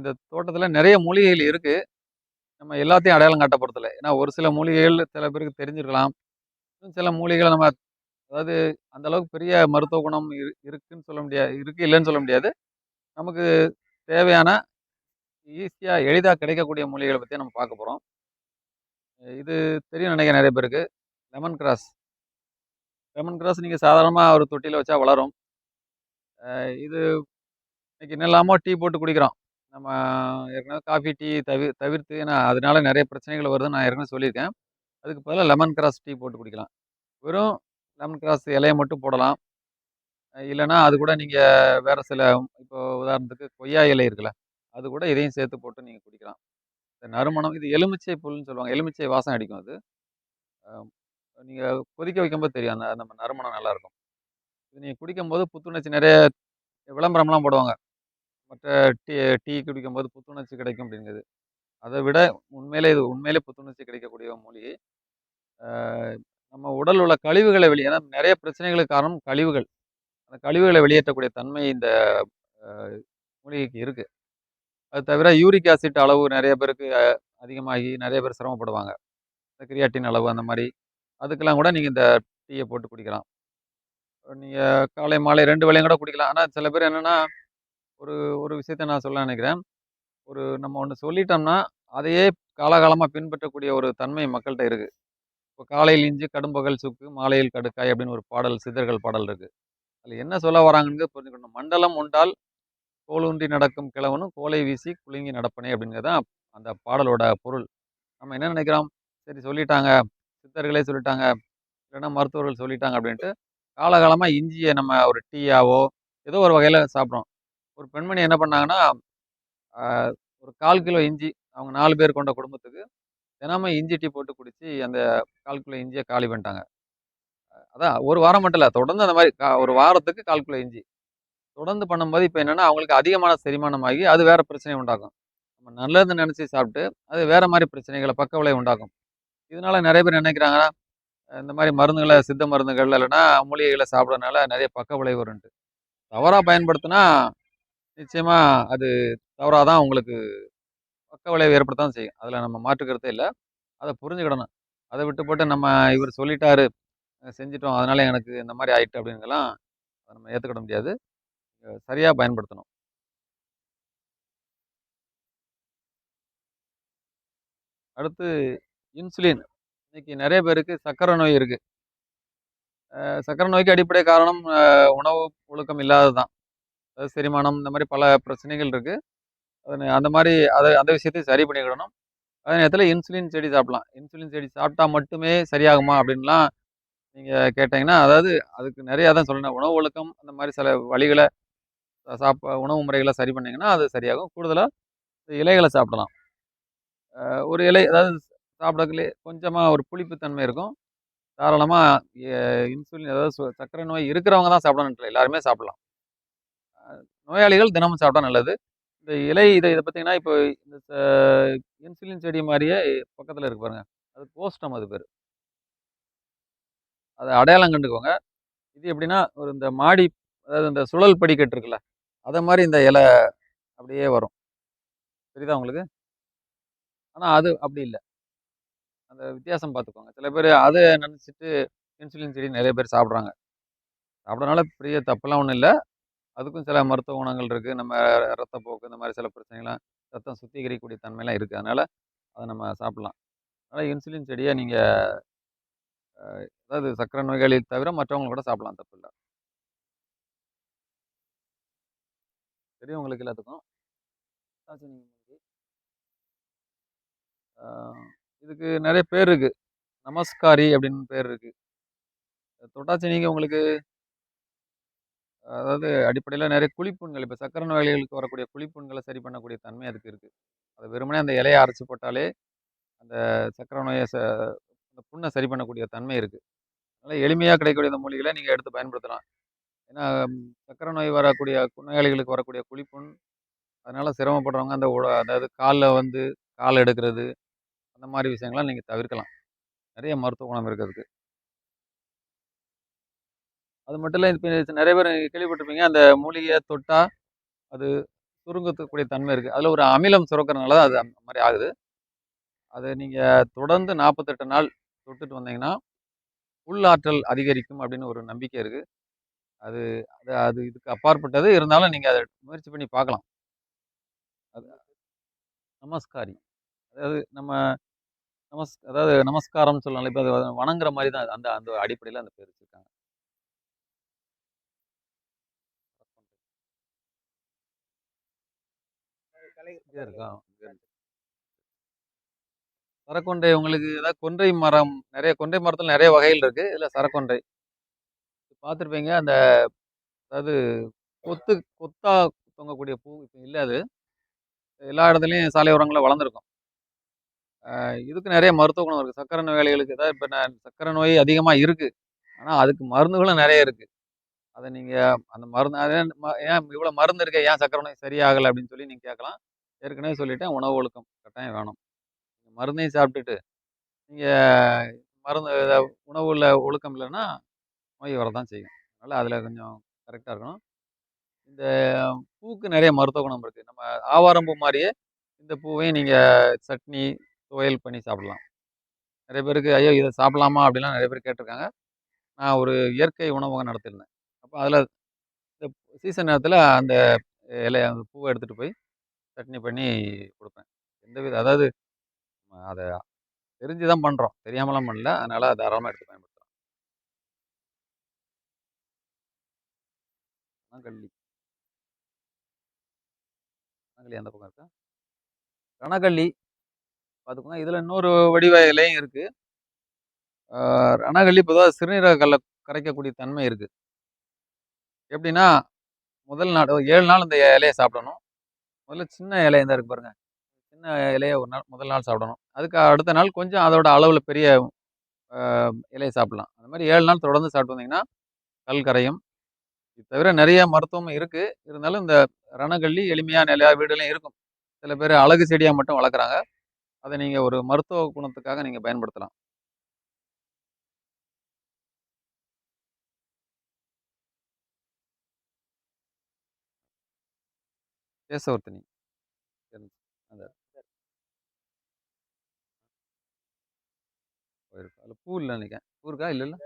இந்த தோட்டத்தில் நிறைய மூலிகைகள் இருக்குது நம்ம எல்லாத்தையும் அடையாளம் காட்ட ஏன்னா ஒரு சில மூலிகைகள் சில பேருக்கு தெரிஞ்சிருக்கலாம். சில மூலிகைகள நம்ம அதாவது அந்த அளவுக்கு பெரிய மருத்துவ குணம் இரு இருக்குன்னு சொல்ல முடியாது இருக்கு இல்லைன்னு சொல்ல முடியாது. நமக்கு தேவையான ஈஸியாக எளிதாக கிடைக்கக்கூடிய மூலிகைகளை பற்றி நம்ம பார்க்க போகிறோம் இது தெரியும் நினைக்க நிறைய பேருக்கு. Lemon grass. லெமன் கிராஸ் நீங்கள் சாதாரணமாக ஒரு தொட்டியில் வச்சா வளரும். இது இன்னைக்கு என்னெல்லாமோ டீ போட்டு குடிக்கிறோம். நம்ம ஏற்கனவே காஃபி, டீ தவி தவிர்த்து ஏன்னா அதனால நிறைய பிரச்சனைகள் வருதுன்னு நான் ஏற்கனவே சொல்லியிருக்கேன். அதுக்கு பதிலாக லெமன் கிராஸ் டீ போட்டு குடிக்கலாம். வெறும் லெமன் கிராஸ் இலையை மட்டும் போடலாம். இல்லைன்னா அது கூட நீங்கள் வேறு சில இப்போ உதாரணத்துக்கு கொய்யா இலை இருக்குல்ல, அது கூட இதையும் சேர்த்து போட்டு நீங்கள் குடிக்கலாம். இந்த நறுமணம் இது எலுமிச்சை புல்ன்னு சொல்லுவாங்க. எலுமிச்சை வாசம் அடிக்கும் அது. நீங்கள் கொதிக்க வைக்கும்போது தெரியும். அந்த நம்ம நறுமணம் நல்லாயிருக்கும் இது நீங்கள் குடிக்கும்போது புத்துணர்ச்சி நிறைய விளம்பரம்லாம் போடுவாங்க. மற்ற டீ டீ குடிக்கும்போது புத்துணர்ச்சி கிடைக்கும் அப்படிங்கிறது. அதை விட உண்மையிலே இது உண்மையிலே புத்துணர்ச்சி கிடைக்கக்கூடிய மொழி நம்ம உடல் உள்ள கழிவுகளை வெளியே ஏன்னா நிறைய பிரச்சனைகளுக்கு காரணம் கழிவுகள். அந்த கழிவுகளை வெளியேற்றக்கூடிய தன்மை இந்த மூலிகைக்கு இருக்குது அது தவிர யூரிக் ஆசிட் அளவு நிறைய பேருக்கு அதிகமாகி நிறைய பேர் சிரமப்படுவாங்க. இந்த கிரியாட்டின் அளவு அந்த மாதிரி அதுக்கெல்லாம் கூட நீங்கள் இந்த டீயை போட்டு குடிக்கலாம். நீங்கள் காலை, மாலை ரெண்டு வேலையும் கூட குடிக்கலாம். ஆனால் சில பேர் என்னென்னா ஒரு ஒரு விஷயத்த நான் சொல்ல நினைக்கிறேன். ஒரு நம்ம ஒன்று சொல்லிட்டோம்னா, அதையே காலகாலமாக பின்பற்றக்கூடிய ஒரு தன்மை மக்கள்கிட்ட இருக்குது இப்போ "காலையில் இஞ்சி கடும்பகல் சுக்கு, மாலையில் கடுக்காய்" அப்படின்னு ஒரு பாடல் சித்தர்கள் பாடல் இருக்குது அதில் என்ன சொல்ல வராங்கன்னு புரிஞ்சுக்கணும். "மண்டலம் உண்டால் கோலூன்றி நடக்கும் கிழவனும் கோலை வீசி குலுங்கி நடப்பனே" அப்படிங்கிறது தான் அந்த பாடலோட பொருள். நம்ம என்ன நினைக்கிறோம்? சரி சொல்லிட்டாங்க, சித்தர்களே சொல்லிட்டாங்க, இல்லைன்னா மருத்துவர்கள் சொல்லிட்டாங்க அப்படின்ட்டு, காலகாலமாக இஞ்சியை நம்ம ஒரு டீயாவோ, ஏதோ ஒரு வகையில் சாப்பிட்றோம். ஒரு பெண்மணி என்ன பண்ணாங்கன்னா, ஒரு 1/4 கிலோ இஞ்சி அவங்க நாலு பேர் கொண்ட குடும்பத்துக்கு, தினமும் இஞ்சி டீ போட்டு குடித்து அந்த 1/4 கிலோ இஞ்சியை காலி பண்ணிட்டாங்க. அதான் ஒரு வாரம் மட்டும் இல்லை தொடர்ந்து அந்த மாதிரி ஒரு வாரத்துக்கு 1/4 கிலோ இஞ்சி. தொடர்ந்து பண்ணும்போது இப்போ என்னென்னா அவங்களுக்கு அதிகமான செரிமானமாகி, அது வேறு பிரச்சனைய உண்டாக்கும். நம்ம நல்லதுன்னு நினச்சி சாப்பிட்டு, அது வேறு மாதிரி பிரச்சனைகளை பக்க விளைவு உண்டாக்கும். இதனால நிறைய பேர் நினைக்கிறாங்கன்னா இந்த மாதிரி மருந்துகளை சித்த மருந்துகள் இல்லைன்னா மூலிகைகளை சாப்பிட்றதுனால நிறைய பக்க விளைவு வரும்ட்டு தவறாக பயன்படுத்தினா, நிச்சயமாக அது தவறாக தான் உங்களுக்கு பக்க விளைவு ஏற்படத்தான் செய்யும். அதில் நம்ம மாற்றுக்கிறதே இல்லை அதை புரிஞ்சுக்கிடணும் அதை விட்டு போட்டு நம்ம இவர் சொல்லிட்டாரு, செஞ்சிட்டோம் அதனால் எனக்கு இந்த மாதிரி ஆயிட்டு அப்படின்னுலாம் அதை நம்ம ஏற்றுக்கிட முடியாது. சரியாக பயன்படுத்தணும். அடுத்து இன்சுலின். இன்னைக்கு நிறைய பேருக்கு சர்க்கரை நோய் இருக்குது சக்கரை சர்க்கரை நோய்க்கு அடிப்படை காரணம் உணவு ஒழுக்கம் இல்லாதது தான். அதாவது செரிமானம் இந்த மாதிரி பல பிரச்சனைகள் இருக்குது அந்த மாதிரி அதை அந்த விஷயத்தையும் சரி பண்ணிக்கிடணும். அதே நேரத்தில் இன்சுலின் செடி சாப்பிடலாம். இன்சுலின் செடி சாப்பிட்டா மட்டுமே சரியாகுமா அப்படின்லாம் நீங்கள் கேட்டிங்கன்னா அதாவது அதுக்கு நிறையா தான் சொல்லணும் உணவு ஒழுக்கம் அந்த மாதிரி சில வழிகளை சாப்ப உணவு முறைகளை சரி பண்ணிங்கன்னா அது சரியாகும். கூடுதலாக இலைகளை சாப்பிடலாம். ஒரு இலை அதாவது சாப்பிடக்குள்ளே கொஞ்சமாக ஒரு புளிப்புத்தன்மை இருக்கும். தாராளமாக இன்சுலின் அதாவது சர்க்கரை நோய் இருக்கிறவங்க தான் சாப்பிடணுன்ட்டு எல்லாருமே சாப்பிடலாம். நோயாளிகள் தினமும் சாப்பிட்டா நல்லது. இந்த இலை இதை இதை பார்த்தீங்கன்னா, இப்போ இந்த ச இன்சுலின் செடி மாதிரியே பக்கத்தில் இருக்கு பாருங்க. அது கோஷ்டம் அது பேர் அதை அடையாளம் கண்டுக்கோங்க. இது எப்படின்னா, ஒரு இந்த மாடி அதாவது இந்த சுழல் படிக்கட்டு இருக்குல்ல, அதை மாதிரி இந்த இலை அப்படியே வரும். தெரியுதா உங்களுக்கு? ஆனால் அது அப்படி இல்லை அந்த வித்தியாசம் பார்த்துக்கோங்க. சில பேர் அதை நினச்சிட்டு இன்சுலின் செடி நிறைய பேர் சாப்பிட்றாங்க சாப்பிட்றதுனால பெரிய தப்பெல்லாம் ஒன்றும் இல்லை அதுக்கும் சில மருத்துவ குணங்கள் இருக்குது நம்ம ரத்தப்போக்கு இந்த மாதிரி சில பிரச்சனைகள்லாம் ரத்தம் சுத்திகரிக்கக்கூடிய தன்மையெல்லாம் இருக்குது அதனால் அதை நம்ம சாப்பிட்லாம். அதனால் இன்சுலின் செடியை நீங்கள் அதாவது சக்கரை நோயாளி தவிர மற்றவங்க கூட சாப்பிடலாம். தப்பில்ல. தெரியும் உங்களுக்கு எல்லாத்துக்கும். இதுக்கு நிறைய பேர் இருக்குது நமஸ்காரி அப்படின்னு பேர் இருக்குது தொட்டாச்சி நீங்கள் உங்களுக்கு? அதாவது அடிப்படையில் நிறைய குழிப்புண்கள் இப்போ சக்கர நோயாளிகளுக்கு வரக்கூடிய குழிப்புண்களை சரி பண்ணக்கூடிய தன்மை அதுக்கு இருக்குது அத வெறுமனே அந்த இலையை அரைச்சு போட்டாலே, அந்த சர்க்கரை நோயை ச அந்த புண்ணை சரி பண்ணக்கூடிய தன்மை இருக்குது அதனால் எளிமையாக கிடைக்கக்கூடிய அந்த மூலிகளை நீங்கள் எடுத்து பயன்படுத்தலாம். ஏன்னா சர்க்கரை நோய் வரக்கூடிய நோயாளிகளுக்கு வரக்கூடிய குழிப்புண், அதனால் சிரமப்படுறவங்க அந்த உட அதாவது காலில் வந்து கால் எடுக்கிறது, அந்த மாதிரி விஷயங்கள்லாம் நீங்கள் தவிர்க்கலாம். நிறைய மருத்துவ குணம் இருக்கிறதுக்கு அது மட்டும் இல்லை இப்போ நிறைய பேர் கேள்விப்பட்டிருப்பீங்க. அந்த மூலிகையை தொட்டால் அது சுருங்கத்துக்கூடிய தன்மை இருக்குது அதில் ஒரு அமிலம் சுரக்கிறனால தான் அது அந்த மாதிரி ஆகுது. அதை நீங்கள் தொடர்ந்து நாற்பத்தெட்டு நாள் தொட்டுட்டு வந்தீங்கன்னா உள்ளாற்றல் அதிகரிக்கும் அப்படின்னு ஒரு நம்பிக்கை இருக்குது அது அது அது இதுக்கு அப்பாற்பட்டது. இருந்தாலும் நீங்கள் அதை முயற்சி பண்ணி பார்க்கலாம். அது நமஸ்காரி. அதாவது நம்ம நமஸ் அதாவது நமஸ்காரம்னு சொல்லலாம் இப்போ அது வணங்குற மாதிரி தான் அந்த அந்த அடிப்படையில் அந்த பேர் சரக்கொன்றை உங்களுக்கு ஏதாவது கொன்றை மரம் நிறைய கொன்றை மரத்தில் நிறைய வகைகள் இருக்குது இதில் சரக்கொன்றை பார்த்துருப்பீங்க. அந்த அதாவது கொத்து கொத்தா தொங்கக்கூடிய பூ இப்போ இல்லை அது. எல்லா இடத்துலையும் சாலையோரங்களில் வளர்ந்துருக்கும். ஆஹ் இதுக்கு நிறைய மருத்துவ குணம் இருக்குது சக்கரை நோயாளிகளுக்கு ஏதாவது இப்போ நான் சக்கரை நோய் அதிகமாக இருக்குது ஆனால் அதுக்கு மருந்துகளும் நிறைய இருக்குது அதை நீங்கள் அந்த மருந்து ஏன் இவ்வளோ மருந்து இருக்கே? ஏன் சக்கரை நோய் சரியாகலை அப்படின்னு சொல்லி நீங்கள் கேட்கலாம். ஏற்கனவே சொல்லிட்டேன் உணவு ஒழுக்கம் கட்டாயம் வேணும். மருந்தையும் சாப்பிட்டுட்டு நீங்கள் மருந்து இத- உணவுல ஒழுக்கம் இல்லைன்னா நோய் வரதான் செய்யும். அதனால் அதில் கொஞ்சம் கரெக்டாக இருக்கணும். இந்த பூக்கு நிறைய மருத்துவ குணம் இருக்குது நம்ம ஆவாரம் பூ மாதிரியே இந்த பூவையும் நீங்கள் சட்னி துவையல் பண்ணி சாப்பிடலாம். நிறைய பேருக்கு ஐயோ இதை சாப்பிடலாமா? அப்படிலாம் நிறைய பேர் கேட்டிருக்காங்க. நான் ஒரு இயற்கை உணவகம் நடத்தியிருந்தேன். அப்போ அதில் இந்த சீசன் நேரத்தில் அந்த இலைய அந்த பூவை எடுத்துகிட்டு போய் சட்னி பண்ணி கொடுப்பேன். எந்த வித அதாவது அதை தெரிஞ்சு தான் பண்ணுறோம் தெரியாமலாம் பண்ணல அதனால் தாராளமாக எடுத்து பயன்படுத்தலாம். ரணகல்லி ரணகல்லி அந்த பக்கம் இருக்கா? ரணகள்ளி பார்த்துக்கோங்க இதில் இன்னொரு வடிவ இலையும் இருக்குது ரணகள்ளி பொதுவாக சிறுநீரக கல்ல கரைக்கக்கூடிய தன்மை இருக்குது எப்படின்னா முதல் நாள் ஏழு நாள் இந்த இலையை சாப்பிடணும். முதல்ல சின்ன இலையாக இந்த இருக்கு பாருங்க. சின்ன இலையை ஒரு நாள் முதல் நாள் சாப்பிடணும். அதுக்கு அடுத்த நாள் கொஞ்சம் அதோட அளவில் பெரிய இலையை சாப்பிடலாம். அந்த மாதிரி ஏழு நாள் தொடர்ந்து சாப்பிட்டு வந்தீங்கன்னா கல் கரையும். இது தவிர நிறைய மருத்துவம் இருக்குது இருந்தாலும் இந்த ரணகள்ளி எளிமையான நிறையா வீடுலையும் இருக்கும். சில பேர் அழகு செடியாக மட்டும் வளர்க்குறாங்க. அதை நீங்கள் ஒரு மருத்துவ குணத்துக்காக நீங்கள் பயன்படுத்தலாம். கேசவர்த்தினி இருந்துச்சு. அந்த போயிருக்கு அதில் பூ இல்லை நினைக்கிறேன். பூ இருக்கா? இல்லை இல்லை.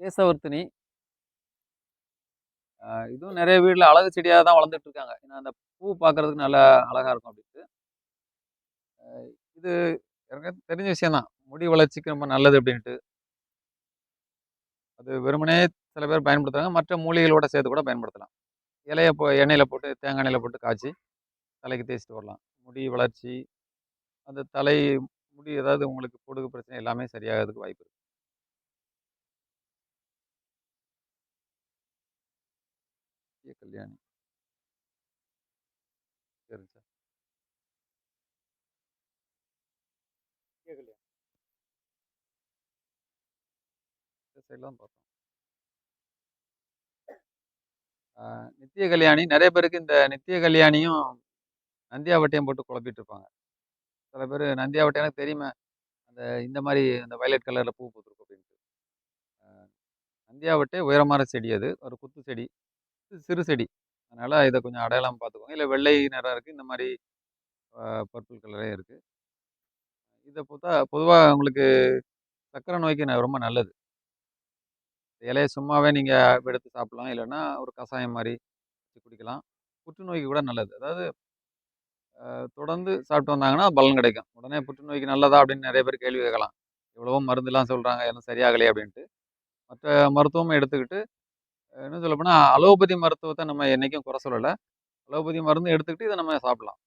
கேசவர்த்தினி இதுவும் நிறைய வீட்டில் அழகு செடியாக தான் வளர்ந்துட்டு இருக்காங்க. ஏன்னா அந்த பூ பார்க்கறதுக்கு நல்லா அழகா இருக்கும் அப்படின்ட்டு. இது எனக்கு தெரிஞ்ச விஷயம்தான் முடி வளர்ச்சிக்கு ரொம்ப நல்லது அப்படின்ட்டு. அது வெறுமனே சில பேர் பயன்படுத்துகிறாங்க மற்ற மூலிகளோட சேர்த்து கூட பயன்படுத்தலாம். இலையை போ எண்ணெயில் போட்டு தேங்காய் எண்ணெயில் போட்டு காய்ச்சி தலைக்கு தேய்ச்சிட்டு வரலாம். முடி வளர்ச்சி அந்த தலை முடி ஏதாவது உங்களுக்கு பொடுகு பிரச்சனை எல்லாமே சரியாகிறதுக்கு வாய்ப்பு இருக்குது கல்யாணி. சைடில் தான் பார்த்தோம் நித்திய கல்யாணி. நிறைய பேருக்கு இந்த நித்திய கல்யாணியும் நந்தியாவட்டையும் போட்டு குழப்பிட்டு இருப்பாங்க. சில பேர் நந்தியாவட்டை எனக்கு தெரியுமே. அந்த இந்த மாதிரி அந்த வயலட் கலரில் பூ பூத்துருக்கும் அப்படின்ட்டு. நந்தியாவட்டை உயரமான செடி அது. ஒரு குத்து செடி. சிறு செடி. அதனால் இதை கொஞ்சம் அடையாளம் பார்த்துக்கோங்க. இல்லை வெள்ளை நிறம் இருக்குது இந்த மாதிரி பர்பிள் கலரே இருக்குது இதை பார்த்தா பொதுவாக உங்களுக்கு சக்கரை நோய்க்கு ரொம்ப நல்லது. இலையை சும்மாவே நீங்கள் எடுத்து சாப்பிடலாம். இல்லைன்னா ஒரு கஷாயம் மாதிரி வச்சு குடிக்கலாம். புற்றுநோய்க்கு கூட நல்லது. அதாவது தொடர்ந்து சாப்பிட்டு வந்தாங்கன்னா பலன் கிடைக்கும். உடனே புற்றுநோய்க்கு நல்லதா அப்படின்னு நிறைய பேர் கேள்வி கேட்கலாம். எவ்வளவோ மருந்துலாம் சொல்கிறாங்க எதுவும் சரியாகலையே அப்படின்ட்டு. மற்ற மருத்துவமும் எடுத்துக்கிட்டு என்ன சொல்லப்போனால் அலோபதி மருத்துவத்தை நம்ம என்றைக்கும் குறை சொல்லலை. அலோபதி மருந்து எடுத்துக்கிட்டு இதை நம்ம சாப்பிடலாம்.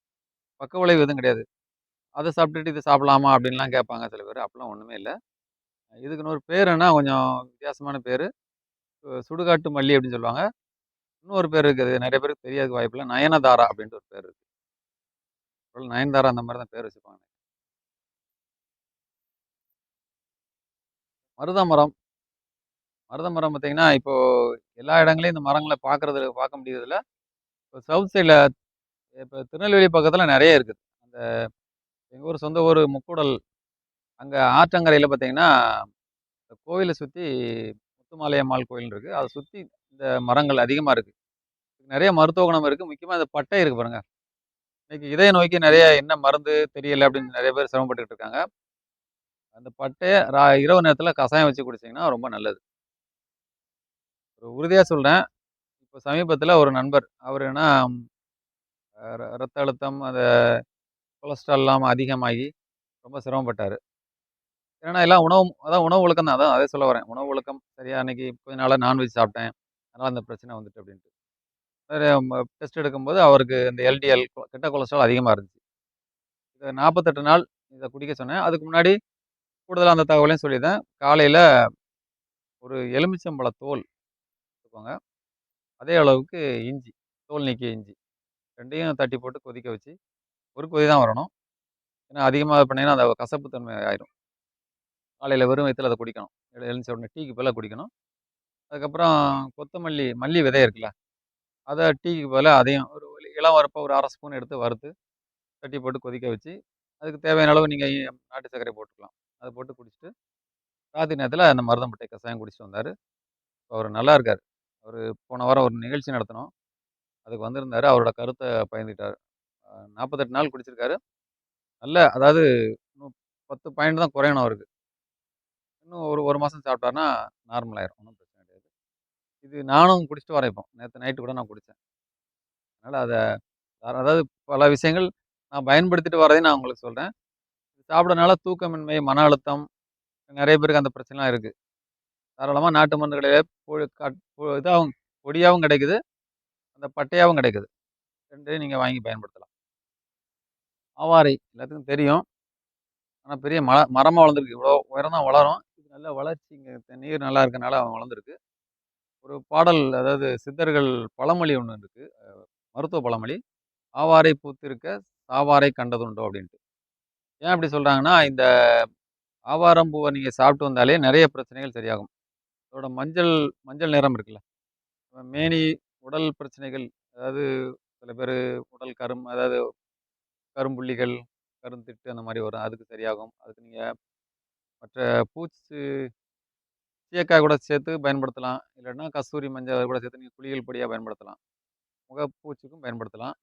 பக்க விளைவு எதுவும் கிடையாது. அதை சாப்பிட்டுட்டு இதை சாப்பிடலாமா அப்படின்லாம் கேட்பாங்க சில பேர். அப்படிலாம் ஒன்றுமே இல்லை. இதுக்குன்னு ஒரு பேர் என்ன கொஞ்சம் வித்தியாசமான பேர். சுடுகாட்டு மல்லி அப்படின்னு சொல்லுவாங்க. இன்னொரு பேர் இருக்குது. நிறைய பேருக்கு தெரியாத வாய்ப்பில்லை. நயனதாரா அப்படின்ட்டு ஒரு பேர் இருக்கு. நயன்தாரா அந்த மாதிரி தான் பேர் வச்சுப்பாங்க மருதமரம் மருதமரம் பார்த்திங்கன்னா இப்போது பார்த்தீங்கன்னா இப்போ எல்லா இடங்களையும் இந்த மரங்களை பார்க்கறது பார்க்க முடியறதில்ல. இப்போ சவுத் சைடில் இப்போ திருநெல்வேலி பக்கத்தில் நிறைய இருக்குது. அந்த எங்கள் ஊர் சொந்த ஊர் முக்கூடல் அங்கே ஆற்றங்கரையில் பார்த்தீங்கன்னா இந்த கோவிலை சுற்றி முத்துமாலையம்மாள் கோயில் இருக்குது அதை சுற்றி இந்த மரங்கள் அதிகமாக இருக்குது நிறைய மருத்துவ குணம் இருக்குது முக்கியமாக இந்த பட்டை இருக்குது பாருங்கள் இன்றைக்கி இதய நோய்க்கு நிறைய என்ன மருந்து தெரியலை அப்படின்னு நிறைய பேர் சிரமப்பட்டுக்கிட்டு இருக்காங்க. அந்த பட்டையை ரா இரவு நேரத்தில் கஷாயம் வச்சு குடிச்சிங்கன்னா ரொம்ப நல்லது. ஒரு உறுதியாக சொல்கிறேன் இப்போ சமீபத்தில் ஒரு நண்பர் அவர் என்ன ரத்த அழுத்தம், அந்த கொலஸ்ட்ரால் அதிகமாகி ரொம்ப சிரமப்பட்டார். ஏன்னா எல்லாம் உணவு அதான் உணவு ஒழுக்கம் தான். அதான் அதே சொல்ல வரேன். உணவு ஒழுக்கம் சரியா அன்னைக்கு கொஞ்ச நாளாக நான்வெஜ் சாப்பிட்டேன். அதனால் அந்த பிரச்சனை வந்துட்டு அப்படின்ட்டு. வேற டெஸ்ட் எடுக்கும்போது அவருக்கு இந்த எல்டிஎல் கெட்ட கொலஸ்ட்ரால் அதிகமாக இருந்துச்சு. இதை நாற்பத்தெட்டு நாள் இதை குடிக்க சொன்னேன். அதுக்கு முன்னாடி கூடுதலாக அந்த தகவலையும் சொல்லியிருந்தேன். காலையில் ஒரு எலுமிச்சம்பழ தோல் எடுத்துக்கோங்க. அதே அளவுக்கு இஞ்சி, தோல் நீக்கிய இஞ்சி ரெண்டையும் தட்டி போட்டு கொதிக்க வச்சு, ஒரு கொதி தான் வரணும். ஏன்னா அதிகமாக பண்ணிங்கன்னா பண்ணீங்கன்னா, அந்த கசப்பு தன்மை ஆயிரும். காலையில் வெறும் வயிற்றில் அதை குடிக்கணும். எழுந்திரிச்ச உடனே டீக்கு பதிலாக குடிக்கணும். அதுக்கப்புறம் கொத்தமல்லி, மல்லி விதை இருக்குல்ல, அதை டீக்கு பதிலாக அதையும் ஒரு இளம் வரப்போ ஒரு அரை ஸ்பூன் எடுத்து வறுத்து, தட்டி போட்டு கொதிக்க வச்சு, அதுக்கு தேவையான அளவு நீங்கள் நாட்டு சர்க்கரை போட்டுக்கலாம். அதை போட்டு குடிச்சுட்டு, ராத்திரி நேரத்தில் அந்த மருதம்பட்டை கசாயம் குடிச்சிட்டு இப்போ அவர் நல்லா இருக்கார் அவர் போன வாரம் ஒரு நிகழ்ச்சி நடத்தினோம். அதுக்கு வந்திருந்தாரு. அவரோட கருத்தை பயந்துட்டார் நாற்பத்தெட்டு நாள் குடிச்சிருக்காரு. நல்ல அதாவது பத்து பாயிண்ட் தான் குறையணும் அவருக்கு. இன்னும் ஒரு ஒரு மாதம் சாப்பிட்டாருன்னா நார்மல் ஆயிரும். பிரச்சனை கிடையாது. இது நானும் குடிச்சிட்டு வரேன் இப்போ. நைட்டு கூட நான் குடித்தேன் அதனால் அதை அதாவது பல விஷயங்கள் நான் பயன்படுத்திட்டு வரதையும் நான் உங்களுக்கு சொல்கிறேன் சாப்பிடறனால தூக்கமின்மை, மன அழுத்தம் நிறைய பேருக்கு அந்த பிரச்சனைலாம் இருக்குது தாராளமாக நாட்டு மருந்து கடையில பொ கட் கிடைக்குது. அந்த பட்டையாகவும் கிடைக்குது. ரெண்டையும் நீங்கள் வாங்கி பயன்படுத்தலாம். ஆவாரை எல்லாத்துக்கும் தெரியும். ஆனால் பெரிய மர மரமாக வளர்ந்துருக்கு இவ்வளோ உயரம் தான் வளரும். நல்ல வளர்ச்சி இங்கே நீர் நல்லா இருக்கனால வளர்ந்துருக்கு ஒரு பாடல் அதாவது சித்தர்கள் பழமொழி ஒன்று இருக்கு. மருத்துவ பழமொழி. "ஆவாரை பூத்திருக்க சாவாரை கண்டதுண்டோ" அப்படின்ட்டு. ஏன் அப்படி சொல்கிறாங்கன்னா இந்த ஆவாரம் நீங்கள் சாப்பிட்டு வந்தாலே நிறைய பிரச்சனைகள் சரியாகும். அதோட மஞ்சள் மஞ்சள் நிறம் இருக்குல்ல, மேனி, உடல் பிரச்சனைகள் அதாவது சில பேர் உடல் கரும் அதாவது கரும்புள்ளிகள், கருந்திட்டு அந்த மாதிரி வரும். அதுக்கு சரியாகும். அதுக்கு நீங்கள் மற்ற பூச்சி சீயக்காய் கூட சேர்த்து பயன்படுத்தலாம். இல்லைன்னா கஸ்தூரி மஞ்சள் கூட சேர்த்து நீங்கள் குளியல் பொடியாக பயன்படுத்தலாம். முகப்பூச்சிக்கும் பயன்படுத்தலாம்.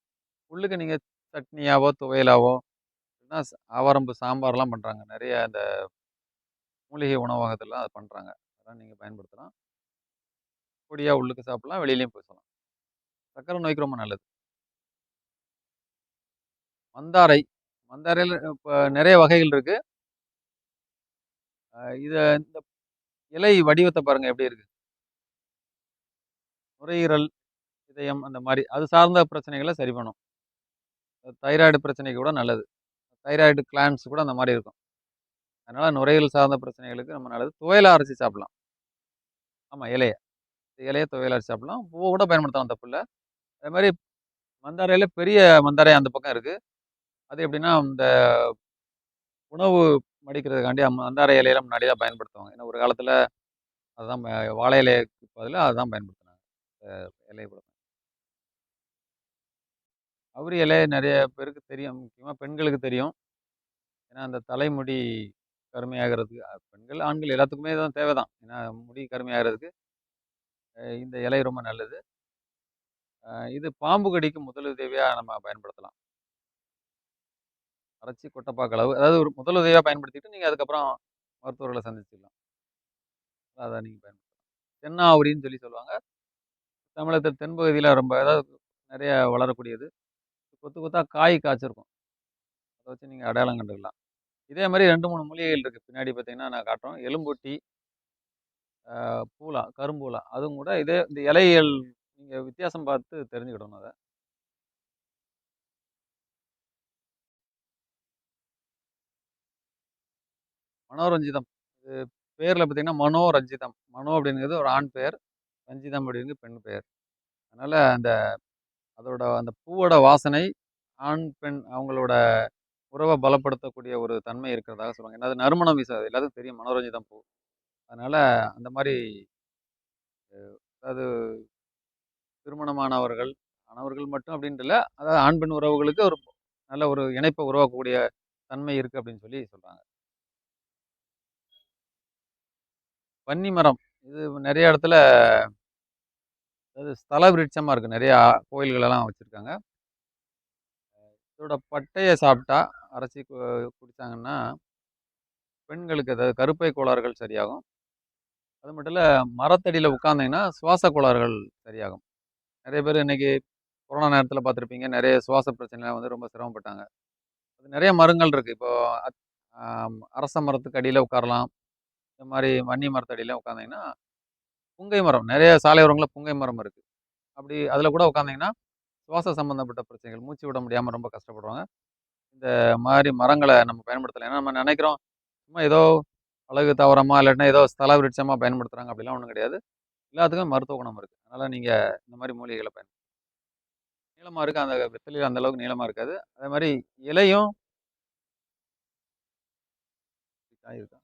உள்ளுக்கு நீங்கள் சட்னியாவோ, துவையலாவோ இல்லைன்னா ஆவாரம்பூ சாம்பார்லாம் பண்ணுறாங்க நிறைய அந்த மூலிகை உணவகத்தெல்லாம் அது பண்ணுறாங்க அதெல்லாம் நீங்கள் பயன்படுத்தலாம். பொடியாக உள்ளுக்கு சாப்பிட்லாம் வெளியிலையும் பேசலாம் சக்கரை நோய்க்கு ரொம்ப நல்லது. மந்தாரை. மந்தாரையில இப்போ நிறைய வகைகள் இருக்குது இதை இத இந்த இலை வடிவத்தை பாருங்க எப்படி இருக்கு. நுரையீரல், இதயம் அந்த மாதிரி அது சார்ந்த பிரச்சனைகளை சரி பண்ணும். தைராய்டு பிரச்சனைக்கு கூட நல்லது. தைராய்டு கிளான்ஸ் கூட அந்த மாதிரி இருக்கும். அதனால நுரையீரல் சார்ந்த பிரச்சனைகளுக்கு நம்ம நல்லது. துவையலா அரைச்சி சாப்பிடலாம். ஆமாம் இலையை இலையை துவையலா அரைச்சி சாப்பிடலாம். பூவை கூட பயன்படுத்தலாம் தப்பில்ல. அதே மாதிரி மந்தாரையில் பெரிய மந்தாரை அந்த பக்கம் இருக்குது அது எப்படின்னா, இந்த உணவு மடிக்கிறதுக்காண்டி அந்தார இலையில முன்னாடி தான் பயன்படுத்துவாங்க. ஏன்னா ஒரு காலத்தில் அதுதான் வாழை இலைக்கு பதில் அதுதான் பயன்படுத்தினாங்க இலையை கூட. அவுரி இலை நிறைய பேருக்கு தெரியும். முக்கியமாக பெண்களுக்கு தெரியும். ஏன்னா அந்த தலைமுடி கருமையாகிறதுக்கு பெண்கள், ஆண்கள் எல்லாத்துக்குமே தான் தேவை தான். ஏன்னா முடி கருமையாகிறதுக்கு இந்த இலை ரொம்ப நல்லது. இது பாம்பு கடிக்கு முதலுதவியாக நம்ம பயன்படுத்தலாம். அரைச்சி கொட்டப்பாக்கு அளவு அதாவது ஒரு முதலுதவியாக பயன்படுத்திட்டு நீங்கள் அதுக்கப்புறம் மருத்துவர்களை சந்திச்சிடலாம் அதை நீங்கள் பயன்படுத்தலாம். தென்னாவுரின்னு சொல்லி சொல்லுவாங்க. தமிழகத்தில் தென்பகுதியில் ரொம்ப அதாவது நிறைய வளரக்கூடியது. கொத்து கொத்தாக காய் காய்ச்சிருக்கும். அதை வச்சு நீங்கள் அடையாளம் கண்டுக்கலாம். இதே மாதிரி ரெண்டு மூணு மூலிகைகள் இருக்குது பின்னாடி பார்த்தீங்கன்னா நான் காட்டுறோம். எலும்பொட்டி பூலா, கரும்பூலா அதுவும் கூட இதே இந்த இலைகள் நீங்கள் வித்தியாசம் பார்த்து தெரிஞ்சுக்கிடணும் அதை மனோரஞ்சிதம். இது பேரில் பார்த்தீங்கன்னா, மனோரஞ்சிதம். மனோ அப்படிங்கிறது ஒரு ஆண் பெயர். ரஞ்சிதம் அப்படிங்கிறது பெண் பெயர். அதனால் அந்த அதோட அந்த பூவோட வாசனை ஆண், பெண் அவங்களோட உறவை பலப்படுத்தக்கூடிய ஒரு தன்மை இருக்கிறதாக சொல்லுவாங்க. ஏன்னா அது நறுமணம் வீசாது. எல்லாத்துக்கும் தெரியும் மனோரஞ்சிதம் பூ. அதனால் அந்த மாதிரி அதாவது திருமணமானவர்கள், ஆனவர்கள் மட்டும் அப்படின்ட்டு இல்லை அதாவது ஆண், பெண் உறவுகளுக்கு ஒரு நல்ல ஒரு இணைப்பை உருவாக்கக்கூடிய தன்மை இருக்குது அப்படின்னு சொல்லி சொல்கிறாங்க வன்னி மரம். இது நிறைய இடத்துல அது ஸ்தல விருட்சமாக இருக்குது நிறையா கோயில்களெல்லாம் வச்சுருக்காங்க. இதோட பட்டையை சாப்பிட்டா அரைச்சி கு- பெண்களுக்கு அதாவது கருப்பை கோளாறுகள் சரியாகும். அது மட்டும் இல்லை மரத்தடியில் உட்காந்திங்கன்னா சுவாச கோளாறுகள் சரியாகும். நிறைய பேர் இன்னைக்கு கொரோனா நேரத்தில் பார்த்துருப்பீங்க. நிறைய சுவாச பிரச்சனைலாம் வந்து ரொம்ப சிரமப்பட்டாங்க. அது நிறைய மரங்கள் இருக்குது இப்போது அத்- அரச மரத்துக்கு அடியில் உட்காரலாம். இந்த மாதிரி வன்னி மரத்தடியில் உட்காந்தீங்கன்னா புங்கை மரம் நிறைய சாலையோரங்களில் புங்கை மரம் இருக்குது அப்படி அதில் கூட உட்காந்தீங்கன்னா சுவாச சம்மந்தப்பட்ட பிரச்சனைகள் மூச்சு விட முடியாமல் ரொம்ப கஷ்டப்படுவாங்க. இந்த மாதிரி மரங்களை நம்ம பயன்படுத்தலை. ஏன்னா நம்ம நினைக்கிறோம் சும்மா ஏதோ அழகு தாவரமாக இல்லாட்டினா ஏதோ ஸ்தல விருட்சமாக பயன்படுத்துகிறாங்க அப்படிலாம் ஒன்றும் கிடையாது. எல்லாத்துக்கும் மருத்துவ குணம் இருக்குது அதனால் நீங்கள் இந்த மாதிரி மூலிகைகளை பயன்படுத்தலாம் நீளமாக இருக்குது அந்த வெத்தலையில் அந்த அளவுக்கு நீளமாக இருக்காது. அதே மாதிரி இலையும் இருக்கா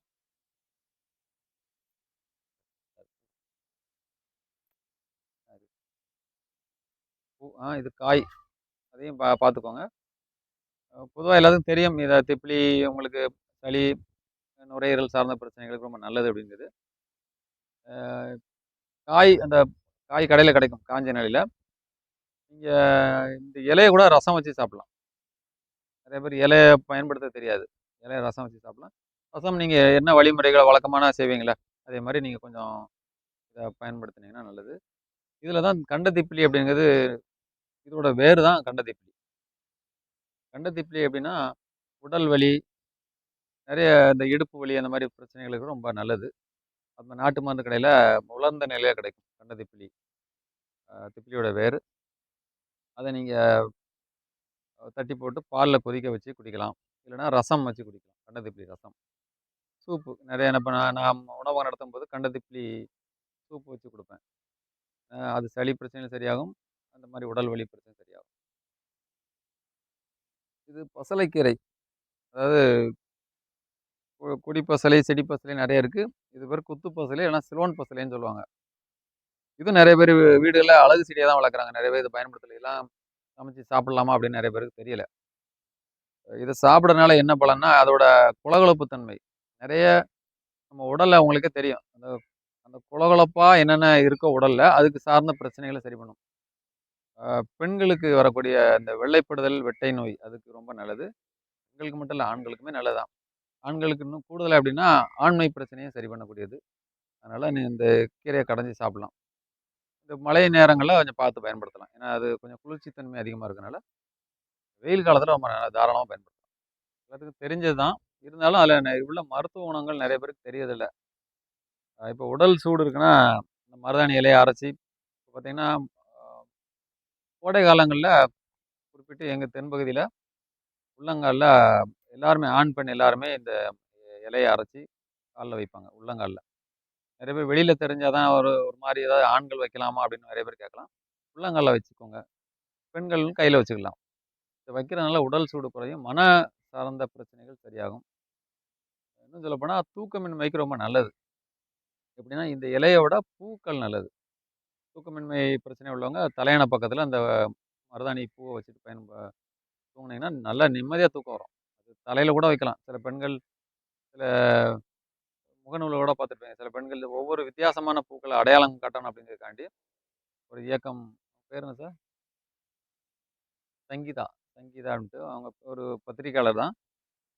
பூ ஆ இது காய் அதையும் பா பார்த்துக்கோங்க பொதுவாக எல்லாத்துக்கும் தெரியும் இதை திப்பிலி உங்களுக்கு சளி நுரையீரல் சார்ந்த பிரச்சனைகளுக்கு ரொம்ப நல்லது அப்படிங்கிறது காய் அந்த காய் கடையில் கிடைக்கும் காஞ்ச நிலையில் நீங்கள் இந்த இலையை கூட ரசம் வச்சு சாப்பிட்லாம். நிறைய பேர் இலையை பயன்படுத்த தெரியாது. இலையை ரசம் வச்சு சாப்பிட்லாம். ரசம் நீங்கள் என்ன வழிமுறைகளை வழக்கமான செய்வீங்களே? அதே மாதிரி நீங்கள் கொஞ்சம் இதை பயன்படுத்துனீங்கன்னா நல்லது. இதில் தான் கண்டத்திப்பிலி அப்படிங்கிறது இதோட வேறு தான் கண்டதிப்பிலி. கண்டதிப்பிலி அப்படின்னா உடல் வலி நிறைய இந்த இடுப்பு வலி அந்த மாதிரி பிரச்சனைகளுக்கு ரொம்ப நல்லது. அந்த நாட்டு மருந்து கடையில் உலர்ந்த நிலையாக கிடைக்கும் கண்டதிப்பிலி. திப்பிலியோட வேர். அதை நீங்கள் தட்டி போட்டு பாலில் கொதிக்க வச்சு குடிக்கலாம். இல்லைன்னா ரசம் வச்சு குடிக்கலாம் கண்டதிப்பிலி ரசம். சூப்பு நிறைய என்ன பண்ண நான் உணவகம் நடத்தும் போது கண்டதிப்பிலி சூப்பு வச்சு கொடுப்பேன். அது சளி பிரச்சனையும் சரியாகும். அந்த மாதிரி உடல் வலி பிரச்சனை சரியாகும். இது பசலைக்கீரை. அதாவது கு- பசலை செடி பசலை நிறைய இருக்குது இது பேர் குத்து பசலை ஏன்னா சிலோன் பசலைன்னு சொல்லுவாங்க. இதுவும் நிறைய பேர் வீடுகளில் அழகு செடியாக தான் வளர்க்குறாங்க. நிறைய பேர் இதை பயன்படுத்தல. எல்லாம் சமைச்சு சாப்பிடலாமா அப்படின்னு நிறைய பேருக்கு தெரியல. இதை சாப்பிட்றதுனால என்ன பலன்னா அதோட குளகுழப்பு தன்மை. நிறைய நம்ம உடலில் அவங்களுக்கே தெரியும். அந்த அந்த குளகுழப்பா என்னென்ன இருக்கோ உடலில் அதுக்கு சார்ந்த பிரச்சனைகளை சரி பண்ணும். பெண்களுக்கு வரக்கூடிய அந்த வெள்ளைப்படுதல் வெட்டை நோய் அதுக்கு ரொம்ப நல்லது. பெண்களுக்கு மட்டும் இல்லை ஆண்களுக்குமே நல்லதான் ஆண்களுக்கு இன்னும் கூடுதல் அப்படின்னா ஆண்மை பிரச்சனையை சரி பண்ணக்கூடியது. அதனால் நீ இந்த கீரையை கடைஞ்சி சாப்பிடலாம். இந்த மழை நேரங்களில் கொஞ்சம் பார்த்து பயன்படுத்தலாம். ஏன்னா அது கொஞ்சம் குளிர்ச்சித்தன்மை அதிகமாக இருக்கனால வெயில் காலத்தில் ரொம்ப நல்லா தாராளமாக பயன்படுத்தலாம். எல்லாத்துக்கும் தெரிஞ்சது தான் இருந்தாலும் அதில் உள்ள மருத்துவ குணங்கள் நிறைய பேருக்கு தெரியதில்லை இப்போ உடல் சூடு இருக்குன்னா இந்த மருதாணி இலையை அரைச்சி இப்போ பார்த்தீங்கன்னா கோடை காலங்களில் குறிப்பிட்டு எங்கள் தென்பகுதியில் உள்ளங்காலில் எல்லாருமே ஆண் பெண் எல்லாருமே இந்த இலையை அரைச்சி காலில் வைப்பாங்க உள்ளங்காலில். நிறைய பேர் வெளியில் தெரிஞ்சாதான் ஒரு ஒரு மாதிரி ஏதாவது ஆண்கள் வைக்கலாமா அப்படின்னு நிறைய பேர் கேட்கலாம். உள்ளங்காலில் வச்சுக்கோங்க. பெண்கள் கையில் வச்சுக்கலாம். இதை வைக்கிறதுனால உடல் சூடு குறையும் மன சார்ந்த பிரச்சனைகள் சரியாகும். இன்னும் சொல்லப்போனால் தூக்கமின்மைக்கு ரொம்ப நல்லது. எப்படின்னா இந்த இலையோட பூக்கள் நல்லது. தூக்கமின்மை பிரச்சனை உள்ளவங்க தலையான பக்கத்தில் அந்த மருதாணி பூவை வச்சுட்டு பயன் தூங்குனீங்கன்னா நல்லா நிம்மதியாக தூக்கம் வரும். அது தலையில் கூட வைக்கலாம். சில பெண்கள் சில முகநூலில் கூட பார்த்துருப்பேன் சில பெண்கள் ஒவ்வொரு வித்தியாசமான பூக்களை அடையாளம் காட்டணும் அப்படிங்கிறதுக்காண்டி ஒரு இயக்கம். பேர் என்ன சார்? சங்கீதா. சங்கீதான்ட்டு அவங்க ஒரு பத்திரிக்கையாளர் தான்.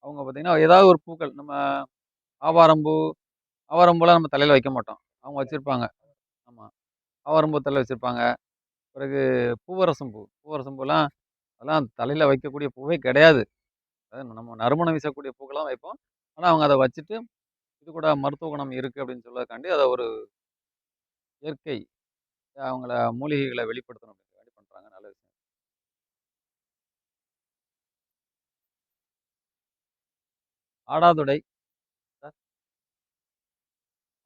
அவங்க பார்த்திங்கன்னா ஏதாவது ஒரு பூக்கள் நம்ம ஆவாரம்பூ ஆவாரம்பூலாம் நம்ம தலையில் வைக்க மாட்டோம். அவங்க வச்சுருப்பாங்க. ஆவாரம்பூ தலையில் வச்சுருப்பாங்க. பிறகு பூவரசம் பூ பூவரசம் பூலாம் அதெல்லாம் தலையில் வைக்கக்கூடிய பூவே கிடையாது. அதாவது நம்ம நறுமணம் வீசக்கூடிய பூக்கெல்லாம் வைப்போம். ஆனால் அவங்க அதை வச்சுட்டு இது கூட மருத்துவ குணம் இருக்குது அப்படின்னு சொல்லக்காண்டி அதை ஒரு இயற்கை அவங்கள மூலிகைகளை வெளிப்படுத்தணும் அப்படிங்கிறக்காண்டி பண்ணுறாங்க நல்ல விஷயம். ஆடாதுடை. சார்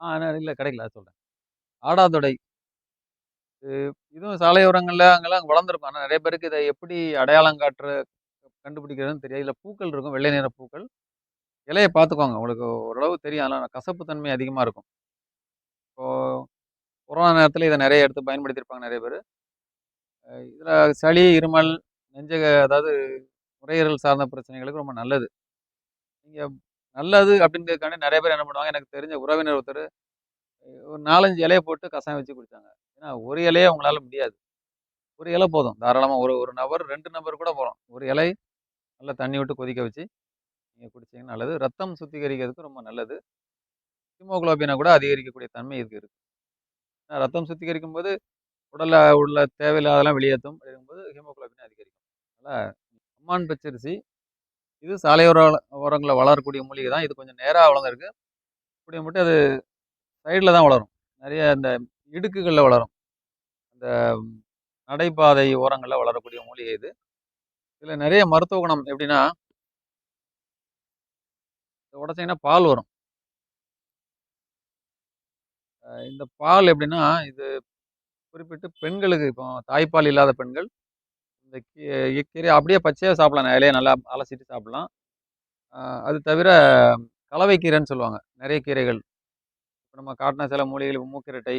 ஆ இல்லை கிடைக்கல சொல்கிறேன் ஆடாதுடை. இதுவும் சாலையோரங்களில் அங்கெல்லாம் வளர்ந்துருக்கும். ஆனால் நிறைய பேருக்கு இதை எப்படி அடையாளம் காட்டுற கண்டுபிடிக்கிறதுன்னு தெரியாது இல்லை பூக்கள் இருக்கும் வெள்ளை நிற பூக்கள். இலையை பார்த்துக்கோங்க. உங்களுக்கு ஓரளவு தெரியும். அதெல்லாம் கசப்பு தன்மை அதிகமாக இருக்கும். இப்போது கொரோனா நேரத்தில் இதை நிறைய எடுத்து பயன்படுத்தியிருப்பாங்க நிறைய பேர். இதில் சளி இருமல் நெஞ்சக அதாவது நுரையீரல் சார்ந்த பிரச்சனைகளுக்கு ரொம்ப நல்லது. நீங்கள் நல்லது அப்படிங்கிறதுக்காண்டி நிறைய பேர் என்ன பண்ணுவாங்க எனக்கு தெரிஞ்ச உறவினர் ஒருத்தர் ஒரு நாலஞ்சு இலையை போட்டு கசாயம் வச்சு குடித்தாங்க ஏன்னா, ஒரு இலையே அவங்களால முடியாது. ஒரு இலை போதும். தாராளமாக ஒரு ஒரு நபர், ரெண்டு நபர் கூட போகிறோம் ஒரு இலை நல்லா தண்ணி விட்டு கொதிக்க வச்சு, நீங்கள் குடிச்சீங்கன்னா நல்லது. ரத்தம் சுத்திகரிக்கிறதுக்கு ரொம்ப நல்லது. ஹீமோகுளோபின கூட அதிகரிக்கக்கூடிய தன்மை இதுக்கு இருக்குது ஏன்னா ரத்தம் சுத்திகரிக்கும்போது, உடலில் உள்ள தேவையில்லாதெல்லாம் வெளியேற்றும் அப்படிங்கும்போது ஹீமோக்ளோபினை அதிகரிக்கும். அதனால் அம்மான் பச்சரிசி, இது சாலையோர ஓரங்களில் வளரக்கூடிய மூலிகை தான். இது கொஞ்சம் நேராக வளர்ந்துருக்கு இப்படி மட்டும் அது சைடில் தான் வளரும். நிறைய இந்த இடுக்குகளில் வளரும். இந்த நடைபாதை ஓரங்களில் வளரக்கூடிய மூலிகை இது. இதில் நிறைய மருத்துவ குணம் எப்படின்னா உடச்சிங்கன்னா பால் வரும். இந்த பால் எப்படின்னா, இது குறிப்பிட்டு பெண்களுக்கு இப்போ தாய்ப்பால் இல்லாத பெண்கள், இந்த கீரை அப்படியே பச்சையாக சாப்பிடலாம். இலையை நல்லா அலசிட்டு சாப்பிடலாம். அது தவிர கலவை கீரைன்னு சொல்லுவாங்க. நிறைய கீரைகள். இப்போ நம்ம காட்டின சில மூலிகைகள் மூக்கிரட்டை,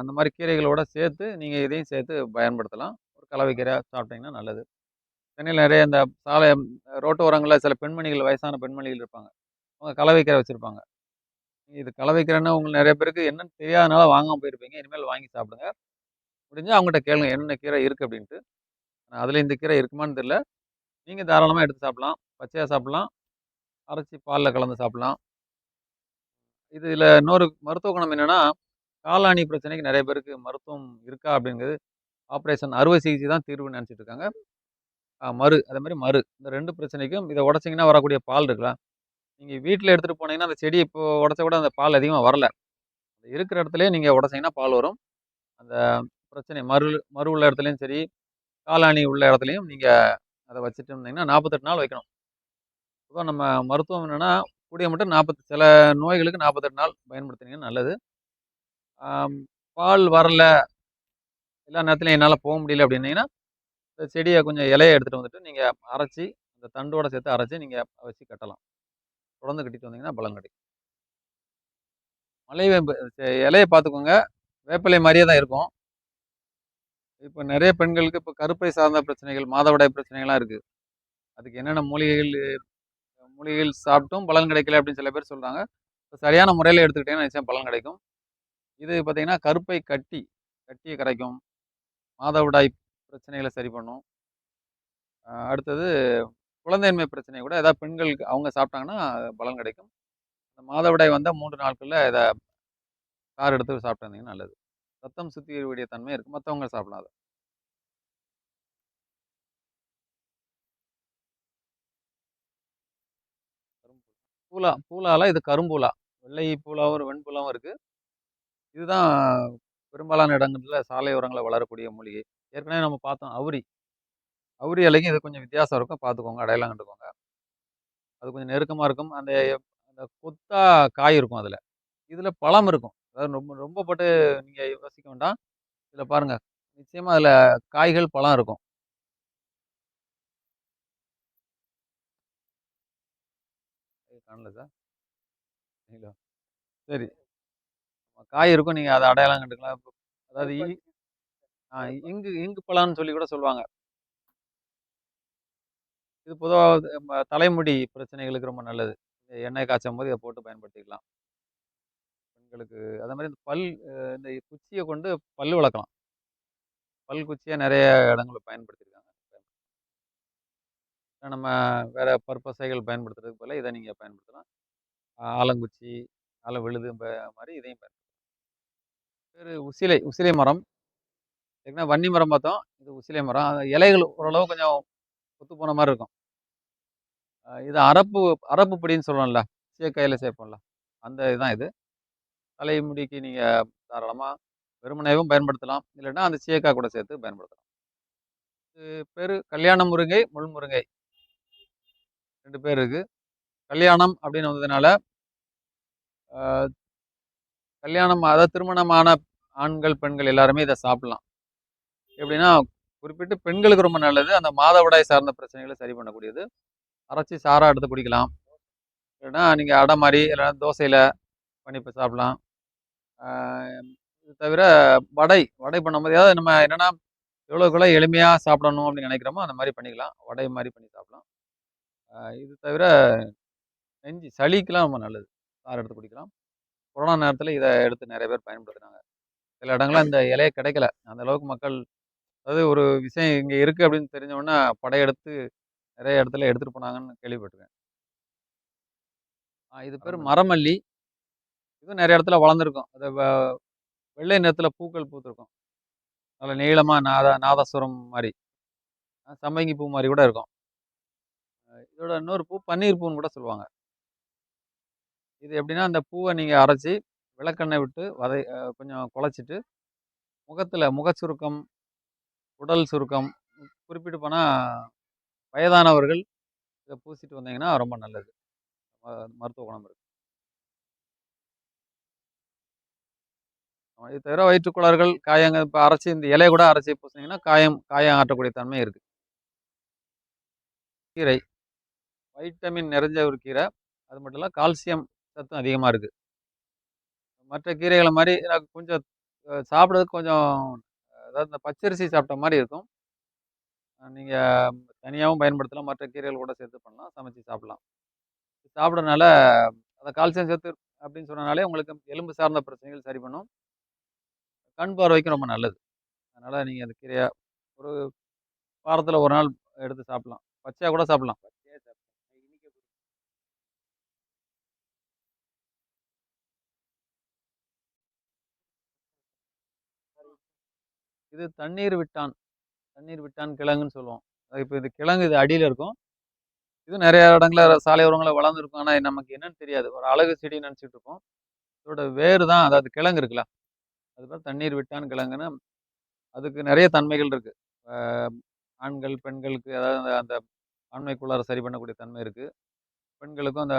அந்த மாதிரி கீரைகளோட சேர்த்து, நீங்கள் இதையும் சேர்த்து பயன்படுத்தலாம். ஒரு கலவை கீரை சாப்பிட்டீங்கன்னா நல்லது. சென்னையில் நிறைய இந்த சாலை ரோட்டு ஓரங்களில் சில பெண்மணிகள், வயசான பெண்மணிகள் இருப்பாங்க. அவங்க கலவை கீரை வச்சிருப்பாங்க. இது கலவை உங்களுக்கு நிறைய பேருக்கு என்னன்னு தெரியாதனால வாங்காமல் போயிருப்பீங்க. இனிமேல் வாங்கி சாப்பிடுங்க. முடிஞ்சால் அவங்ககிட்ட கேளுங்க. என்னென்ன கீரை இருக்குது அப்படின்ட்டு. அதில் இந்த கீரை இருக்குமான்னு தெரியல. நீங்கள் தாராளமாக எடுத்து சாப்பிட்லாம் பச்சையாக சாப்பிட்லாம் அரைச்சி பாலில் கலந்து சாப்பிட்லாம் இதில் இன்னொரு மருத்துவ குணம் என்னென்னா காலாணி பிரச்சனைக்கு நிறைய பேருக்கு மருத்துவம் இருக்கா அப்படிங்கிறது, ஆப்ரேஷன் அறுவை சிகிச்சை தான் தீர்வுன்னு நினச்சிட்டு இருக்காங்க. மறு அதே மாதிரி மறு இந்த ரெண்டு பிரச்சனைக்கும் இதை உடச்சிங்கன்னா வரக்கூடிய பால் இருக்கலாம் நீங்கள் வீட்டில் எடுத்துகிட்டு போனீங்கன்னா, அந்த செடி இப்போ உடச்ச கூட அந்த பால் அதிகமாக வரல. இருக்கிற இடத்துலையே நீங்கள் உடச்சிங்கன்னா பால் வரும். அந்த பிரச்சனை மறு மறு உள்ள இடத்துலையும் சரி, காலாணி உள்ள இடத்துலையும் நீங்கள் அதை வச்சுட்டு இருந்தீங்கன்னா 48 நாள் வைக்கணும். இப்போ நம்ம மருத்துவம் என்னென்னா கூடிய மட்டும் 40 சில நோய்களுக்கு 48 நாள் பயன்படுத்தினீங்கன்னா நல்லது. பால் வரல, எல்லா நேரத்துலையும் என்னால் போக முடியல அப்படின்னீங்கன்னா, இந்த செடியை கொஞ்சம் இலையை எடுத்துகிட்டு வந்துட்டு, நீங்கள் அரைச்சி அந்த தண்டோட சேர்த்து அரைச்சி நீங்கள் வச்சு கட்டலாம். தொடர்ந்து கட்டிட்டு வந்தீங்கன்னா பலன் கிடைக்கும். மலைவேம்பு இலையை பார்த்துக்கோங்க. வேப்பிலை மாதிரியே தான் இருக்கும். இப்போ நிறைய பெண்களுக்கு இப்போ கருப்பை சார்ந்த பிரச்சனைகள், மாதவிடாய் பிரச்சனைகள்லாம் இருக்குது அதுக்கு என்னென்ன மூலிகைகள் மூலிகைகள் சாப்பிட்டும் பலன் கிடைக்கல அப்படின்னு சில பேர் சொல்கிறாங்க இப்போ சரியான முறையில் எடுத்துக்கிட்டிங்கன்னா நிச்சயம் பலன் கிடைக்கும். இது பார்த்தீங்கன்னா, கருப்பை கட்டி, கட்டியை கரைக்கும். மாதவிடாய் பிரச்சனைகளை சரி பண்ணும். அடுத்தது குழந்தையின்மை பிரச்சனை கூட ஏதாவது பெண்களுக்கு அவங்க சாப்பிட்டாங்கன்னா பலன் கிடைக்கும். மாதவிடாய் வந்தால் மூன்று நாட்களில் இதை கார் எடுத்து சாப்பிட்டு வந்தீங்கன்னா நல்லது. ரத்தம் சுத்திகரிக்கூடிய தன்மை இருக்குது மற்றவங்க சாப்பிடலாம் அதை பூலா பூலாவில் இது கரும்பூலா. வெள்ளை பூலாவும், வெண்பூலாவும் இருக்குது இதுதான் பெரும்பாலான இடங்களில் சாலையோரங்களில் வளரக்கூடிய மூலிகை. ஏற்கனவே நம்ம பார்த்தோம் அவுரி. அவுரி இலைக்கும் இது கொஞ்சம் வித்தியாசம் இருக்கும். பார்த்துக்கோங்க. அடையாளம் கண்டுக்கோங்க. அது கொஞ்சம் நெருக்கமாக இருக்கும். அந்த அந்த கொத்தா காய் இருக்கும் அதில் இதில் பழம் இருக்கும். அதாவது ரொம்ப ரொம்ப பட்டு நீங்கள் யோசிக்க வேண்டாம். இதில் பாருங்க. நிச்சயமாக அதில் காய்கள், பழம் இருக்கும். காணல சார். சரி. காய் இருக்கும். நீங்க அத அடையாளம் கண்டுக்கலாம். அதாவது இங்கு இங்கு பழம்னு சொல்லி கூட சொல்லுவாங்க. இது பொதுவா ம தலைமுடி பிரச்சனைகளுக்கு ரொம்ப நல்லது. எண்ணெய் காய்ச்சும்போது இத போட்டு பயன்படுத்திக்கலாம். பெண்களுக்கு அதே மாரி இந்த பல் இந்த குச்சிய கொண்டு பல் விளக்கலாம். பல் குச்சியா நெறைய இடங்கள்ல பயன்படுத்தியிருக்காங்க. நம்ம வேற பற்பசைகள் பயன்படுத்துறதுக்கு பதிலா இத நீங்க பயன்படுத்தலாம். ஆலங்குச்சி, ஆல விழுது மாரி இதையும் பயன்படுத்தலாம். பேர் உசிலை உசிலை மரம். ஏற்கனவே வன்னி மரம் பார்த்தோம். இது உசிலை மரம். இலைகள் ஓரளவு கொஞ்சம் ஒத்து போன மாதிரி இருக்கும். இது அரப்பு அரப்பு பொடின்னு சொல்லுவோம்ல. கையில் சேர்ப்போம்ல. அந்த இதுதான் இது. தலைமுடிக்கு நீங்கள் தாராளமாக வெறுமனையும் பயன்படுத்தலாம். இல்லைன்னா அந்த சீயக்காய் கூட சேர்த்து பயன்படுத்தலாம். இது பேர் கல்யாண முருங்கை, முள் முருங்கை. ரெண்டு பேர் இருக்குது கல்யாணம் அப்படின்னு வந்ததுனால கல்யாணம் அதாவது திருமணமான ஆண்கள், பெண்கள் எல்லாருமே இதை சாப்பிடலாம். எப்படின்னா, குறிப்பிட்டு பெண்களுக்கு ரொம்ப நல்லது. அந்த மாதவிடாய் சார்ந்த பிரச்சனைகளை சரி பண்ணக்கூடியது. அரைச்சி சாறா எடுத்து குடிக்கலாம். இல்லைன்னா நீங்கள் அடை மாதிரி இல்லைன்னா தோசையில் பண்ணி சாப்பிடலாம். இது தவிர வடை, வடை பண்ணும்போது அதாவது நம்ம என்னென்னா எவ்வளோக்குள்ள எவ்வளோ சாப்பிடணும் அப்படின்னு நினைக்கிறோமோ, அந்த மாதிரி பண்ணிக்கலாம். வடை மாதிரி பண்ணி சாப்பிடலாம். இது தவிர நெஞ்சு சளிக்கெலாம் ரொம்ப நல்லது. சாறு எடுத்து குடிக்கலாம். கொரோனா நேரத்துல இத எடுத்து நெறைய பேர் பயன்படுத்துனாங்க. சில இடங்கள்ல இந்த இலையே கிடைக்கல. அந்த அளவுக்கு மக்கள் அதாவது ஒரு விஷயம் இங்க இருக்கு அப்படின்னு தெரிஞ்ச உடனே படையெடுத்து நெறைய இடத்துல எடுத்துட்டு போனாங்கன்னு கேள்விப்பட்டுருக்கேன். இது பேரு மரமல்லி. இதுவும் நெறைய இடத்துல வளர்ந்துருக்கும். அது வெள்ளை நிறத்துல பூக்கள் பூத்திருக்கும். நல்ல நீளமா நாதா நாதஸ்வரம். அ சம்பங்கி பூ மாரி கூட இருக்கும். இதோட இன்னொரு பூ பன்னீர் பூன்னு கூட சொல்லுவாங்க. இது எப்படின்னா, அந்த பூவை நீங்கள் அரைச்சி விளக்கெண்ணெய் விட்டு வதை கொஞ்சம் குழச்சிட்டு, முகத்தில் முக சுருக்கம், உடல் சுருக்கம், குறிப்பிட்டு போனால் வயதானவர்கள் இதை பூசிட்டு வந்தீங்கன்னா ரொம்ப நல்லது. மருத்துவ குணம் இருக்குது இது தவிர வயிற்றுக்குளர்கள் காயங்கள் இப்போ அரைச்சி இந்த இலையை கூட அரைச்சி பூசினீங்கன்னா காயம் காயம் ஆட்டக்கூடிய தன்மை இருக்குது கீரை. வைட்டமின் நிறைஞ்ச ஒரு கீரை. அது மட்டும் இல்லை கால்சியம் சத்தும் அதிகமாக இருக்குது மற்ற கீரைகளை மாதிரி எனக்கு கொஞ்சம் சாப்பிட்றதுக்கு கொஞ்சம் அதாவது இந்த பச்சரிசி சாப்பிட்ட மாதிரி இருக்கும். நீங்கள் தனியாகவும் பயன்படுத்தலாம். மற்ற கீரைகள் கூட சேர்த்து பண்ணலாம். சமைச்சு சாப்பிடலாம். சாப்பிட்றதுனால அந்த கால்சியம் சத்து அப்படின்னு சொன்னனாலே உங்களுக்கு எலும்பு சார்ந்த பிரச்சனைகள் சரி பண்ணும். கண் பார்வைக்கும் ரொம்ப நல்லது. அதனால் நீங்கள் அந்த கீரையை ஒரு வாரத்தில் ஒரு நாள் எடுத்து சாப்பிட்லாம் பச்சையாக கூட சாப்பிட்லாம் பச்சையா சாப்பிட்டேன். இனிக்க குடு இது தண்ணீர் விட்டான். தண்ணீர் விட்டான் கிழங்குன்னு சொல்லுவோம். இப்போ இது கிழங்கு இது அடியில் இருக்கும். இது நிறையா இடங்களில் சாலை உரங்களை வளர்ந்துருக்கும். ஆனால் நமக்கு என்னன்னு தெரியாது. ஒரு அழகு செடி நினச்சிட்டு இருக்கோம் இதோட வேறு தான் அதாவது கிழங்கு இருக்குல்ல, அது பேர் தண்ணீர் விட்டான் கிழங்குன்னு அதுக்கு நிறைய தன்மைகள் இருக்குது ஆண்கள், பெண்களுக்கு அதாவது அந்த ஆண்மைக்குள்ளார சரி பண்ணக்கூடிய தன்மை இருக்குது பெண்களுக்கும் அந்த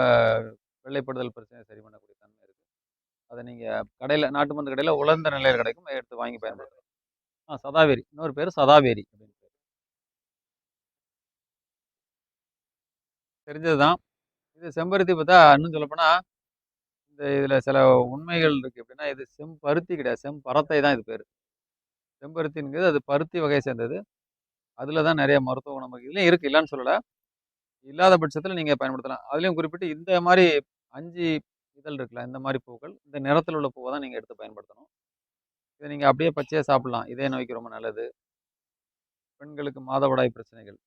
வெள்ளைப்படுதல் பிரச்சனையை சரி பண்ணக்கூடிய தன்மை இருக்குது அதை நீங்கள் கடையில் நாட்டு மருந்து கடையில் உலர்ந்த நிலையில் கிடைக்கும். எடுத்து வாங்கி பயன்படுத்தலாம். ஆ சதாவேரி. இன்னொரு பேர் சதாவேரி அப்படின்னு பேரு. தெரிஞ்சது தான். இது செம்பருத்தி பார்த்தா இன்னும் சொல்லப்போனால் இந்த இதில் சில உண்மைகள் இருக்குது எப்படின்னா, இது செம்பருத்தி கிடையாது. செம்பரத்தை தான் இது பேர் செம்பருத்திங்கிறது அது பருத்தி வகையை சேர்ந்தது. அதில் தான் நிறைய மருத்துவ நமக்கு இதுலேயும் இருக்குது இல்லைன்னு சொல்லலை இல்லாத பட்சத்தில் நீங்கள் பயன்படுத்தலாம். அதுலேயும் குறிப்பிட்டு இந்த மாதிரி அஞ்சு இதழ் இருக்குல்ல, இந்த மாதிரி பூக்கள், இந்த நிறத்தில் உள்ள பூவை தான் நீங்கள் எடுத்து பயன்படுத்தணும். இதை நீங்கள் அப்படியே பச்சையாக சாப்பிட்லாம் இதே நோய்க்கு ரொம்ப நல்லது. பெண்களுக்கு மாதவிடாய் பிரச்சனைகள்.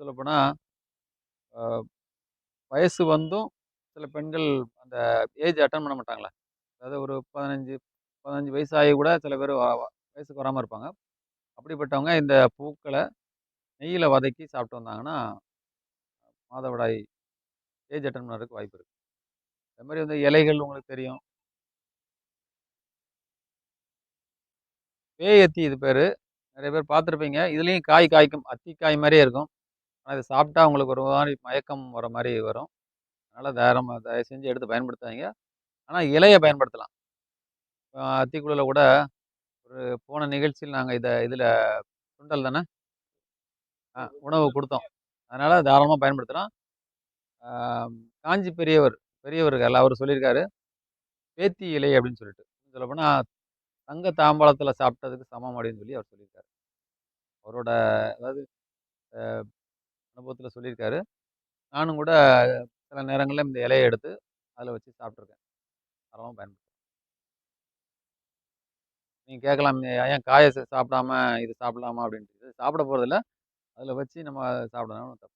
சொல்லப்போனால் வயசு வந்தும் சில பெண்கள் அந்த ஏஜ் அட்டன் பண்ண மாட்டாங்களே அதாவது ஒரு 15, 15 வயசு ஆகி கூட சில பேர் வயசுக்கு வராமல் இருப்பாங்க. அப்படிப்பட்டவங்க இந்த பூக்களை நெய்யில் வதக்கி சாப்பிட்டு வந்தாங்கன்னா, மாதவிடாய் ஏஜ் அட்டன் பண்ணுறதுக்கு வாய்ப்பு இருக்குது அது மாதிரி வந்து இலைகள் உங்களுக்கு தெரியும். பேயத்தி இது பேர் நிறைய பேர் பார்த்துருப்பீங்க. இதுலேயும் காய் காய்க்கும். அத்தி காய் மாதிரியே இருக்கும். ஆனால் இது சாப்பிட்டா உங்களுக்கு ஒரு மாதிரி மயக்கம் வர மாதிரி வரும். அதனால் தாராளமாக தயவு செஞ்சு எடுத்து பயன்படுத்தாதீங்க. ஆனால் இலையை பயன்படுத்தலாம். அ அத்திக்குழுல கூட ஒரு போன நிகழ்ச்சியில் நாங்கள் இதை இதில் சுண்டல் தானே? ஆ உணவு கொடுத்தோம் அதனால் தாராளமாக பயன்படுத்தலாம். காஞ்சி பெரியவர் பெரியவர்கள் அவர் சொல்லியிருக்காரு. பேத்தி இலை அப்படின்னு சொல்லிட்டு. சொல்லப்போனால் தங்க தாம்பாளத்தில் சாப்பிட்டதுக்கு சமம் அப்படின்னு சொல்லி அவர் சொல்லியிருக்காரு. அவரோட அதாவது அனுபவத்தில் சொல்லியிருக்காரு. நானும் கூட சில நேரங்களில் இந்த இலையை எடுத்து அதில் வச்சு சாப்பிட்ருக்கேன் அதெல்லாம் பயன்படுத்தலாம். நீங்கள் கேட்கலாம், "ஏன் காய ச சாப்பிடாம இது சாப்பிடலாமா?" அப்படின்ட்டு. சாப்பிட போகிறதில்ல அதில் வச்சு நம்ம சாப்பிடணும் தப்பு